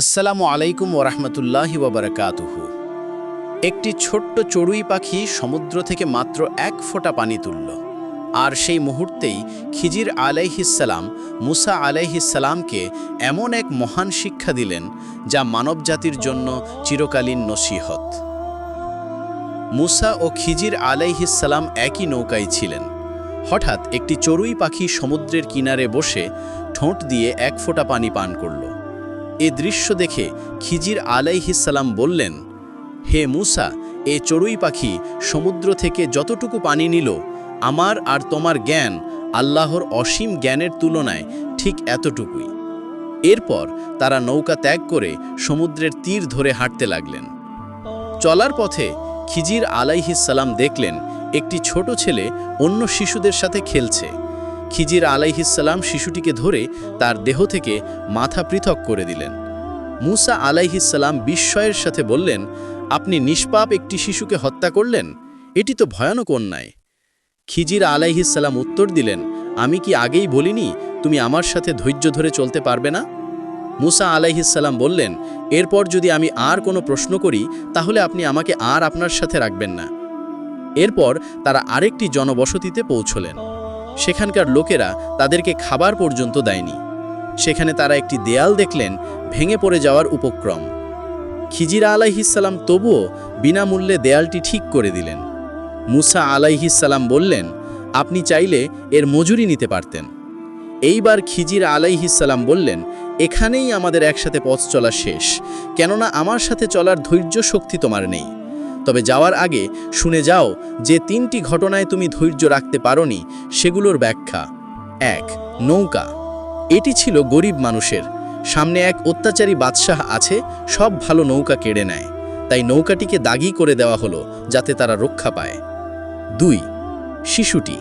আসসালামু আলাইকুম ওরহমতুল্লাহি ওবরাকাতুহু একটি ছোট্ট চড়ুই পাখি সমুদ্র থেকে মাত্র এক ফোঁটা পানি তুলল। আর সেই মুহূর্তেই খিজির আলাইহিসাল্লাম মুসা আলাইহিসাল্লামকে এমন এক মহান শিক্ষা দিলেন, যা মানবজাতির জন্য চিরকালীন নসিহত। মুসা ও খিজির আলাইহিসাল্লাম একই নৌকায় ছিলেন। হঠাৎ একটি চড়ুই পাখি সমুদ্রের কিনারে বসে ঠোঁট দিয়ে এক ফোঁটা পানি পান করল। এ দৃশ্য দেখে খিজির আলাইহিসাল্লাম বললেন, হে মুসা, এ চড়ুই পাখি সমুদ্র থেকে যতটুকু পানি নিল, আমার আর তোমার জ্ঞান আল্লাহর অসীম জ্ঞানের তুলনায় ঠিক এতটুকুই। এরপর তারা নৌকা ত্যাগ করে সমুদ্রের তীর ধরে হাঁটতে লাগলেন। চলার পথে খিজির আলাইহিসাল্লাম দেখলেন, একটি ছোট ছেলে অন্য শিশুদের সাথে খেলছে। খিজির আলাইহিসাল্লাম শিশুটিকে ধরে তার দেহ থেকে মাথা পৃথক করে দিলেন। মুসা আলাইহিসাল্লাম বিস্ময়ের সাথে বললেন, আপনি নিষ্পাপ একটি শিশুকে হত্যা করলেন? এটি তো ভয়ানক অন্যায়। খিজির আলাইহিসাল্লাম উত্তর দিলেন, আমি কি আগেই বলিনি তুমি আমার সাথে ধৈর্য ধরে চলতে পারবে না? মুসা আলাইহিসাল্লাম বললেন, এরপর যদি আমি আর কোনো প্রশ্ন করি, তাহলে আপনি আমাকে আর আপনার সাথে রাখবেন না। এরপর তারা আরেকটি জনবসতিতে পৌঁছলেন। সেখানকার লোকেরা তাদেরকে খাবার পর্যন্ত দেয়নি। সেখানে তারা একটি দেয়াল দেখলেন, ভেঙে পড়ে যাওয়ার উপক্রম। খিজিরা আলাইহিসাল্লাম তবুও বিনামূল্যে দেয়ালটি ঠিক করে দিলেন। মুসা আলাইহিসাল্লাম বললেন, আপনি চাইলে এর মজুরি নিতে পারতেন। এইবার খিজির আলাইহিসাল্লাম বললেন, এখানেই আমাদের একসাথে পথ চলা শেষ, কেননা আমার সাথে চলার ধৈর্য শক্তি তোমার নেই। তবে যাওয়ার আগে শুনে যাও যে তিনটি ঘটনায় তুমি ধৈর্য রাখতে পারোনি, সেগুলোর ব্যাখ্যা। এক, নৌকা। এটি ছিল গরিব মানুষের। সামনে এক অত্যাচারী বাদশাহ আছে, সব ভালো নৌকা কেড়ে নেয়। তাই নৌকাটিকে দাগি করে দেওয়া হলো, যাতে তারা রক্ষা পায়। দুই, শিশুটি।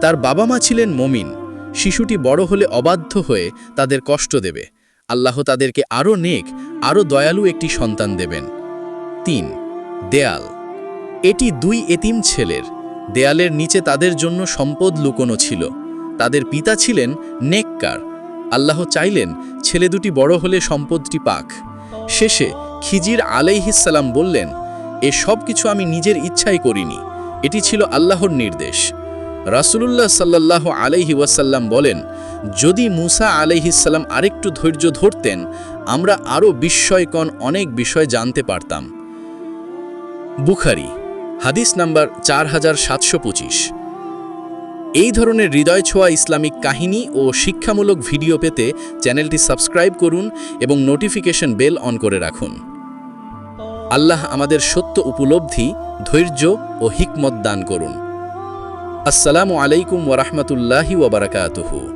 তার বাবা মা ছিলেন মমিন। শিশুটি বড় হলে অবাধ্য হয়ে তাদের কষ্ট দেবে। আল্লাহ তাদেরকে আরও নেক, আরও দয়ালু একটি সন্তান দেবেন। তিন দেয়াল। এটি দুই এতিম ছেলের। দেয়ালের নিচে তাদের জন্য সম্পদ লুকোনো ছিল। তাদের পিতা ছিলেন নেককার। আল্লাহ চাইলেন ছেলে দুটি বড় হলে সম্পদটি পাক। শেষে খিজির আলাইহিসাল্লাম বললেন, এ সব কিছু আমি নিজের ইচ্ছাই করিনি। এটি ছিল আল্লাহর নির্দেশ। রাসূলুল্লাহ সাল্লাহ আলাইহি ওয়াসাল্লাম বলেন, যদি মুসা আলাইহিসাল্লাম আরেকটু ধৈর্য ধরতেন, আমরা আরও বিস্ময়কণ অনেক বিষয় জানতে পারতাম। বুখারি, হাদিস নাম্বার চার হাজার সাতশো পঁচিশ। এই ধরনের হৃদয় ছোঁয়া ইসলামিক কাহিনী ও শিক্ষামূলক ভিডিও পেতে চ্যানেলটি সাবস্ক্রাইব করুন এবং নোটিফিকেশন বেল অন করে রাখুন। আল্লাহ আমাদের সত্য উপলব্ধি, ধৈর্য ও হিকমত দান করুন। আসসালামু আলাইকুম ওরহমতুল্লাহি ওবরাকাতুহু